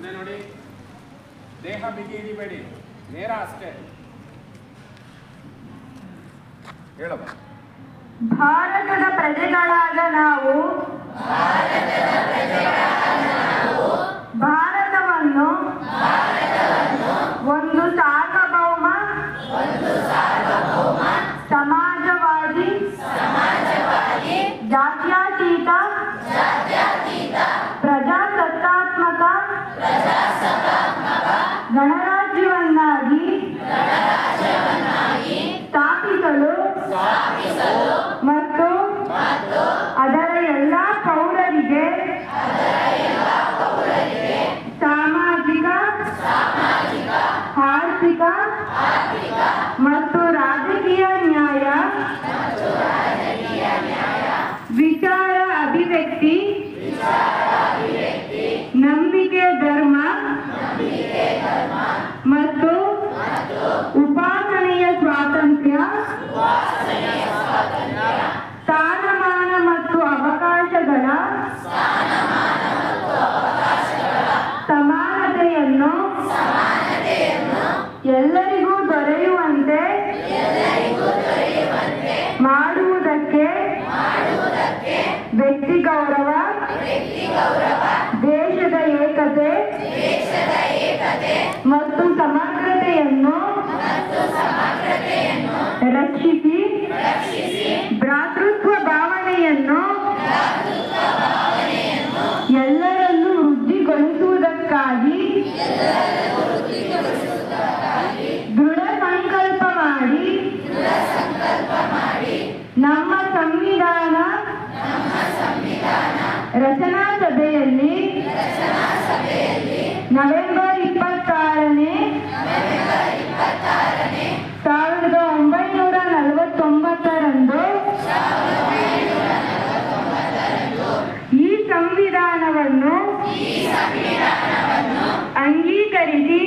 ಮುಂದೆ ನೋಡಿ. ದೇಹ ಬಿಗಿ ಹಿಡಿಬೇಡಿ ನೇರ ಅಷ್ಟೇ. ಹೇಳಮ್ಮ. ಭಾರತದ ಪ್ರಜೆಗಳಾದ ನಾವು ಆರ್ಥಿಕ? ಮತ್ತು ರಾಜಕೀಯ ನ್ಯಾಯ? ವಿಚಾರ ಅಭಿವ್ಯಕ್ತಿ? ನಂಬಿಕೆ ಧರ್ಮ? ಮತ್ತು ಉಪಾಸನೆಯ ಸ್ವಾತಂತ್ರ್ಯ? ಎಲ್ಲರಿಗೂ ದೊರೆಯುವಂತೆ ಮಾಡುವುದಕ್ಕೆ ವ್ಯಕ್ತಿ ಗೌರವ ದೇಶದ ಏಕತೆ ಮತ್ತು ಸಮಗ್ರತೆಯನ್ನು ರಕ್ಷಿಸಿ ಭ್ರಾತೃತ್ವ ಭಾವನೆಯನ್ನು ಎಲ್ಲರನ್ನೂ ವೃದ್ಧಿಗೊಳಿಸುವುದಕ್ಕಾಗಿ ರಚನಾ ಸಭೆಯಲ್ಲಿ ನವೆಂಬರ್ ಇಪ್ಪತ್ತಾರನೇ ಸಾವಿರದ ಒಂಬೈನೂರ ನಲವತ್ತೊಂಬತ್ತರಂದು ಈ ಸಂವಿಧಾನವನ್ನು ಅಂಗೀಕರಿಸಿ